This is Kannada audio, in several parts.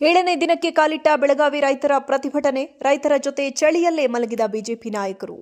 ಏಳನೇ ದಿನಕ್ಕೆ ಕಾಲಿಟ್ಟ ಬೆಳಗಾವಿ ರೈತರ ಪ್ರತಿಭಟನೆ ರೈತರ ಜೊತೆ ಚಳಿಯಲ್ಲೇ ಮಲಗಿದ ಬಿಜೆಪಿ ನಾಯಕರು.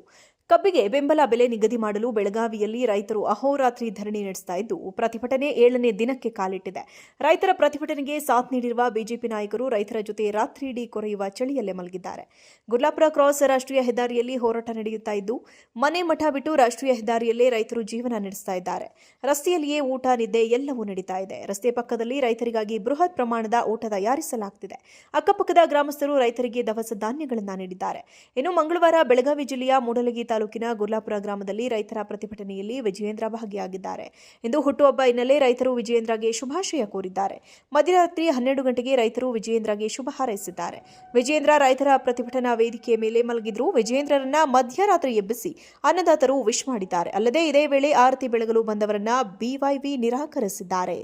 ಕಬ್ಬಿಗೆ ಬೆಂಬಲ ಬೆಲೆ ನಿಗದಿ ಮಾಡಲು ಬೆಳಗಾವಿಯಲ್ಲಿ ರೈತರು ಅಹೋರಾತ್ರಿ ಧರಣಿ ನಡೆಸ್ತಾ ಇದ್ದು, ಪ್ರತಿಭಟನೆ ಏಳನೇ ದಿನಕ್ಕೆ ಕಾಲಿಟ್ಟಿದೆ. ರೈತರ ಪ್ರತಿಭಟನೆಗೆ ಸಾಥ್ ನೀಡಿರುವ ಬಿಜೆಪಿ ನಾಯಕರು ರೈತರ ಜೊತೆ ರಾತ್ರಿಯಿಡೀ ಕೊರೆಯುವ ಚಳಿಯಲ್ಲೇ ಮಲಗಿದ್ದಾರೆ. ಗುರ್ಲಾಪುರ ಕ್ರಾಸ್ ರಾಷ್ಟ್ರೀಯ ಹೆದ್ದಾರಿಯಲ್ಲಿ ಹೋರಾಟ ನಡೆಯುತ್ತಾ ಇದ್ದು, ಮನೆ ಮಠ ಬಿಟ್ಟು ರಾಷ್ಟ್ರೀಯ ಹೆದ್ದಾರಿಯಲ್ಲೇ ರೈತರು ಜೀವನ ನಡೆಸ್ತಾ ಇದ್ದಾರೆ. ರಸ್ತೆಯಲ್ಲಿಯೇ ಊಟ, ನಿದ್ದೆ ಎಲ್ಲವೂ ನಡೀತಾ ಇದೆ. ರಸ್ತೆ ಪಕ್ಕದಲ್ಲಿ ರೈತರಿಗಾಗಿ ಬೃಹತ್ ಪ್ರಮಾಣದ ಊಟ ತಯಾರಿಸಲಾಗುತ್ತಿದೆ ಅಕ್ಕಪಕ್ಕದ ಗ್ರಾಮಸ್ಥರು ರೈತರಿಗೆ ದವಸ ಧಾನ್ಯಗಳನ್ನು ನೀಡಿದ್ದಾರೆ. ಇನ್ನು ಮಂಗಳವಾರ ಬೆಳಗಾವಿ ಜಿಲ್ಲೆಯ ಮೂಡಲಗಿ ತಾಲೂಕಿನ ಗುರ್ಲಾಪುರ ಗ್ರಾಮದಲ್ಲಿ ರೈತರ ಪ್ರತಿಭಟನೆಯಲ್ಲಿ ವಿಜಯೇಂದ್ರ ಭಾಗಿಯಾಗಿದ್ದಾರೆ. ಇಂದು ಹುಟ್ಟುಹಬ್ಬ ಹಿನ್ನೆಲೆ ರೈತರು ವಿಜಯೇಂದ್ರಗೆ ಶುಭಾಶಯ ಕೋರಿದ್ದಾರೆ. ಮಧ್ಯರಾತ್ರಿ ಹನ್ನೆರಡು ಗಂಟೆಗೆ ರೈತರು ವಿಜಯೇಂದ್ರಗೆ ಶುಭ ಹಾರೈಸಿದ್ದಾರೆ. ವಿಜಯೇಂದ್ರ ರೈತರ ಪ್ರತಿಭಟನಾ ವೇದಿಕೆಯ ಮೇಲೆ ಮಲಗಿದ್ರು. ವಿಜಯೇಂದ್ರರನ್ನ ಮಧ್ಯರಾತ್ರಿ ಎಬ್ಬಿಸಿ ಅನ್ನದಾತರು ವಿಶ್ ಮಾಡಿದ್ದಾರೆ. ಅಲ್ಲದೆ ಇದೇ ವೇಳೆ ಆರತಿ ಬೆಳಗಲು ಬಂದವರನ್ನ ಬಿವೈವಿ ನಿರಾಕರಿಸಿದ್ದಾರೆ.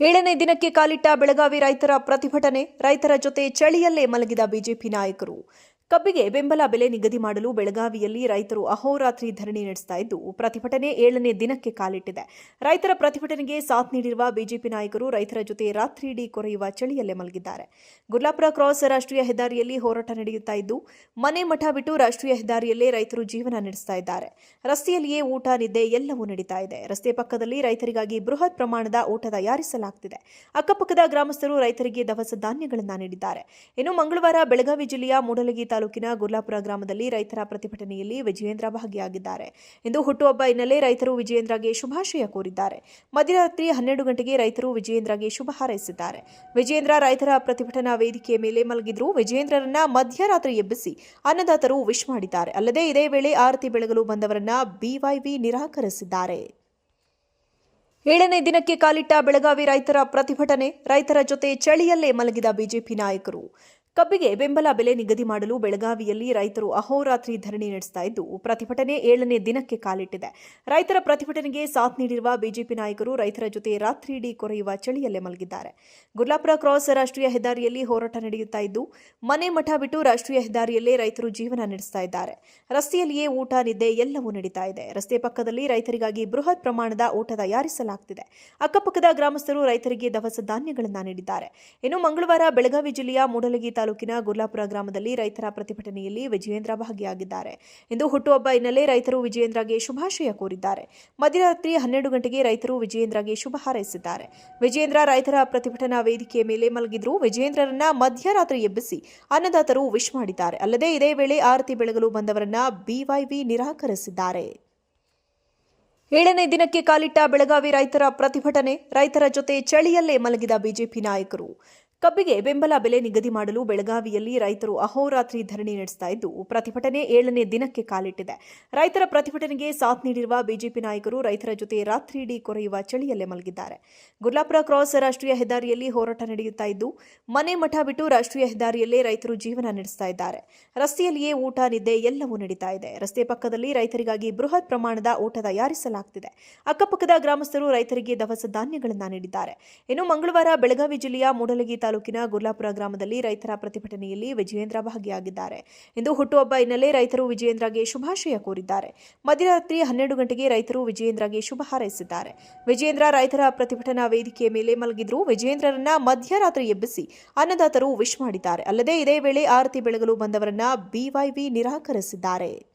ಏಳನೇ ದಿನಕ್ಕೆ ಕಾಲಿಟ್ಟ ಬೆಳಗಾವಿ ರೈತರ ಪ್ರತಿಭಟನೆ ರೈತರ ಜೊತೆ ಚಳಿಯಲ್ಲೇ ಮಲಗಿದ ಬಿಜೆಪಿ ನಾಯಕರು. ಕಬ್ಬಿಗೆ ಬೆಂಬಲ ಬೆಲೆ ನಿಗದಿ ಮಾಡಲು ಬೆಳಗಾವಿಯಲ್ಲಿ ರೈತರು ಅಹೋರಾತ್ರಿ ಧರಣಿ ನಡೆಸ್ತಾ ಇದ್ದು, ಪ್ರತಿಭಟನೆ ಏಳನೇ ದಿನಕ್ಕೆ ಕಾಲಿಟ್ಟಿದೆ. ರೈತರ ಪ್ರತಿಭಟನೆಗೆ ಸಾಥ್ ನೀಡಿರುವ ಬಿಜೆಪಿ ನಾಯಕರು ರೈತರ ಜೊತೆ ರಾತ್ರಿಯಿಡೀ ಕೊರೆಯುವ ಚಳಿಯಲ್ಲೇ ಮಲಗಿದ್ದಾರೆ. ಗುರ್ಲಾಪುರ ಕ್ರಾಸ್ ರಾಷ್ಟ್ರೀಯ ಹೆದ್ದಾರಿಯಲ್ಲಿ ಹೋರಾಟ ನಡೆಯುತ್ತಾ ಇದ್ದು, ಮನೆ ಮಠ ಬಿಟ್ಟು ರಾಷ್ಟ್ರೀಯ ಹೆದ್ದಾರಿಯಲ್ಲೇ ರೈತರು ಜೀವನ ನಡೆಸ್ತಾ ಇದ್ದಾರೆ. ರಸ್ತೆಯಲ್ಲಿಯೇ ಊಟ, ನಿದ್ದೆ ಎಲ್ಲವೂ ನಡೀತಾ ಇದೆ. ರಸ್ತೆ ಪಕ್ಕದಲ್ಲಿ ರೈತರಿಗಾಗಿ ಬೃಹತ್ ಪ್ರಮಾಣದ ಊಟ ತಯಾರಿಸಲಾಗುತ್ತಿದೆ ಅಕ್ಕಪಕ್ಕದ ಗ್ರಾಮಸ್ಥರು ರೈತರಿಗೆ ದವಸ ಧಾನ್ಯಗಳನ್ನು ನೀಡಿದ್ದಾರೆ. ಇನ್ನು ಮಂಗಳವಾರ ಬೆಳಗಾವಿ ಜಿಲ್ಲೆಯ ಮೂಡಲಗಿ ತಾಲೂಕಿನ ಗುರ್ಲಾಪುರ ಗ್ರಾಮದಲ್ಲಿ ರೈತರ ಪ್ರತಿಭಟನೆಯಲ್ಲಿ ವಿಜಯೇಂದ್ರ ಭಾಗಿಯಾಗಿದ್ದಾರೆ. ಇಂದು ಹುಟ್ಟುಹಬ್ಬ ಹಿನ್ನೆಲೆ ರೈತರು ವಿಜಯೇಂದ್ರಗೆ ಶುಭಾಶಯ ಕೋರಿದ್ದಾರೆ. ಮಧ್ಯರಾತ್ರಿ ಹನ್ನೆರಡು ಗಂಟೆಗೆ ರೈತರು ವಿಜಯೇಂದ್ರಗೆ ಶುಭ ಹಾರೈಸಿದ್ದಾರೆ. ವಿಜಯೇಂದ್ರ ರೈತರ ಪ್ರತಿಭಟನಾ ವೇದಿಕೆಯ ಮೇಲೆ ಮಲಗಿದ್ರು. ವಿಜಯೇಂದ್ರರನ್ನ ಮಧ್ಯರಾತ್ರಿ ಎಬ್ಬಿಸಿ ಅನ್ನದಾತರು ವಿಶ್ ಮಾಡಿದ್ದಾರೆ. ಅಲ್ಲದೆ ಇದೇ ವೇಳೆ ಆರತಿ ಬೆಳಗಲು ಬಂದವರನ್ನ ಬಿವೈವಿ ನಿರಾಕರಿಸಿದ್ದಾರೆ. ಏಳನೇ ದಿನಕ್ಕೆ ಕಾಲಿಟ್ಟ ಬೆಳಗಾವಿ ರೈತರ ಪ್ರತಿಭಟನೆ ರೈತರ ಜೊತೆ ಚಳಿಯಲ್ಲೇ ಮಲಗಿದ ಬಿಜೆಪಿ ನಾಯಕರು. ಕಬ್ಬಿಗೆ ಬೆಂಬಲ ಬೆಲೆ ನಿಗದಿ ಮಾಡಲು ಬೆಳಗಾವಿಯಲ್ಲಿ ರೈತರು ಅಹೋರಾತ್ರಿ ಧರಣಿ ನಡೆಸ್ತಾ ಇದ್ದು, ಪ್ರತಿಭಟನೆ ಏಳನೇ ದಿನಕ್ಕೆ ಕಾಲಿಟ್ಟಿದೆ. ರೈತರ ಪ್ರತಿಭಟನೆಗೆ ಸಾಥ್ ನೀಡಿರುವ ಬಿಜೆಪಿ ನಾಯಕರು ರೈತರ ಜೊತೆ ರಾತ್ರಿಯಿಡೀ ಕೊರೆಯುವ ಚಳಿಯಲ್ಲೇ ಮಲಗಿದ್ದಾರೆ. ಗುರ್ಲಾಪುರ ಕ್ರಾಸ್ ರಾಷ್ಟ್ರೀಯ ಹೆದ್ದಾರಿಯಲ್ಲಿ ಹೋರಾಟ ನಡೆಯುತ್ತಾ ಇದ್ದು, ಮನೆ ಮಠ ಬಿಟ್ಟು ರಾಷ್ಟ್ರೀಯ ಹೆದ್ದಾರಿಯಲ್ಲೇ ರೈತರು ಜೀವನ ನಡೆಸ್ತಾ ಇದ್ದಾರೆ. ರಸ್ತೆಯಲ್ಲಿಯೇ ಊಟ, ನಿದ್ದೆ ಎಲ್ಲವೂ ನಡೀತಾ ಇದೆ. ರಸ್ತೆ ಪಕ್ಕದಲ್ಲಿ ರೈತರಿಗಾಗಿ ಬೃಹತ್ ಪ್ರಮಾಣದ ಊಟ ತಯಾರಿಸಲಾಗುತ್ತಿದೆ ಅಕ್ಕಪಕ್ಕದ ಗ್ರಾಮಸ್ಥರು ರೈತರಿಗೆ ದವಸ ಧಾನ್ಯಗಳನ್ನು ನೀಡಿದ್ದಾರೆ. ಇನ್ನು ಮಂಗಳವಾರ ಬೆಳಗಾವಿ ಜಿಲ್ಲೆಯ ಮೂಡಲಗಿ ತಾಲೂಕಿನ ಗುರ್ಲಾಪುರ ಗ್ರಾಮದಲ್ಲಿ ರೈತರ ಪ್ರತಿಭಟನೆಯಲ್ಲಿ ವಿಜಯೇಂದ್ರ ಭಾಗಿಯಾಗಿದ್ದಾರೆ. ಇಂದು ಹುಟ್ಟುಹಬ್ಬ ಹಿನ್ನೆಲೆ ರೈತರು ವಿಜಯೇಂದ್ರಗೆ ಶುಭಾಶಯ ಕೋರಿದ್ದಾರೆ. ಮಧ್ಯರಾತ್ರಿ ಹನ್ನೆರಡು ಗಂಟೆಗೆ ರೈತರು ವಿಜಯೇಂದ್ರಗೆ ಶುಭ ಹಾರೈಸಿದ್ದಾರೆ. ವಿಜಯೇಂದ್ರ ರೈತರ ಪ್ರತಿಭಟನಾ ವೇದಿಕೆಯ ಮೇಲೆ ಮಲಗಿದ್ರು. ವಿಜಯೇಂದ್ರರನ್ನ ಮಧ್ಯರಾತ್ರಿ ಎಬ್ಬಿಸಿ ಅನ್ನದಾತರು ವಿಶ್ ಮಾಡಿದ್ದಾರೆ. ಅಲ್ಲದೆ ಇದೇ ವೇಳೆ ಆರತಿ ಬೆಳಗಲು ಬಂದವರನ್ನ ಬಿವೈವಿ ನಿರಾಕರಿಸಿದ್ದಾರೆ. ಏಳನೇ ದಿನಕ್ಕೆ ಕಾಲಿಟ್ಟ ಬೆಳಗಾವಿ ರೈತರ ಪ್ರತಿಭಟನೆ ರೈತರ ಜೊತೆ ಚಳಿಯಲ್ಲೇ ಮಲಗಿದ ಬಿಜೆಪಿ ನಾಯಕರು. ಕಬ್ಬಿಗೆ ಬೆಂಬಲ ಬೆಲೆ ನಿಗದಿ ಮಾಡಲು ಬೆಳಗಾವಿಯಲ್ಲಿ ರೈತರು ಅಹೋರಾತ್ರಿ ಧರಣಿ ನಡೆಸ್ತಾ ಇದ್ದು, ಪ್ರತಿಭಟನೆ ಏಳನೇ ದಿನಕ್ಕೆ ಕಾಲಿಟ್ಟಿದೆ. ರೈತರ ಪ್ರತಿಭಟನೆಗೆ ಸಾಥ್ ನೀಡಿರುವ ಬಿಜೆಪಿ ನಾಯಕರು ರೈತರ ಜೊತೆ ರಾತ್ರಿಯಿಡೀ ಕೊರೆಯುವ ಚಳಿಯಲ್ಲೇ ಮಲಗಿದ್ದಾರೆ. ಗುರ್ಲಾಪುರ ಕ್ರಾಸ್ ರಾಷ್ಟ್ರೀಯ ಹೆದ್ದಾರಿಯಲ್ಲಿ ಹೋರಾಟ ನಡೆಯುತ್ತಾ ಇದ್ದು, ಮನೆ ಮಠ ಬಿಟ್ಟು ರಾಷ್ಟ್ರೀಯ ಹೆದ್ದಾರಿಯಲ್ಲೇ ರೈತರು ಜೀವನ ನಡೆಸ್ತಾ ಇದ್ದಾರೆ. ರಸ್ತೆಯಲ್ಲಿಯೇ ಊಟ, ನಿದ್ದೆ ಎಲ್ಲವೂ ನಡೀತಾ ಇದೆ. ರಸ್ತೆ ಪಕ್ಕದಲ್ಲಿ ರೈತರಿಗಾಗಿ ಬೃಹತ್ ಪ್ರಮಾಣದ ಊಟ ತಯಾರಿಸಲಾಗುತ್ತಿದೆ ಅಕ್ಕಪಕ್ಕದ ಗ್ರಾಮಸ್ಥರು ರೈತರಿಗೆ ದವಸ ಧಾನ್ಯಗಳನ್ನು ನೀಡಿದ್ದಾರೆ. ಇನ್ನು ಮಂಗಳವಾರ ಬೆಳಗಾವಿ ಜಿಲ್ಲೆಯ ಮೂಡಲಗಿ ತಾಲೂಕಿನ ಗುರ್ಲಾಪುರ ಗ್ರಾಮದಲ್ಲಿ ರೈತರ ಪ್ರತಿಭಟನೆಯಲ್ಲಿ ವಿಜಯೇಂದ್ರ ಭಾಗಿಯಾಗಿದ್ದಾರೆ. ಇಂದು ಹುಟ್ಟುಹಬ್ಬ ಹಿನ್ನೆಲೆ ರೈತರು ವಿಜಯೇಂದ್ರಗೆ ಶುಭಾಶಯ ಕೋರಿದ್ದಾರೆ. ಮಧ್ಯರಾತ್ರಿ ಹನ್ನೆರಡು ಗಂಟೆಗೆ ರೈತರು ವಿಜಯೇಂದ್ರಗೆ ಶುಭ ಹಾರೈಸಿದ್ದಾರೆ. ವಿಜಯೇಂದ್ರ ರೈತರ ಪ್ರತಿಭಟನಾ ವೇದಿಕೆಯ ಮೇಲೆ ಮಲಗಿದ್ರು. ವಿಜಯೇಂದ್ರರನ್ನ ಮಧ್ಯರಾತ್ರಿ ಎಬ್ಬಿಸಿ ಅನ್ನದಾತರು ವಿಶ್ ಮಾಡಿದ್ದಾರೆ. ಅಲ್ಲದೆ ಇದೇ ವೇಳೆ ಆರತಿ ಬೆಳಗಲು ಬಂದವರನ್ನ ಬಿವೈವಿ ನಿರಾಕರಿಸಿದ್ದಾರೆ.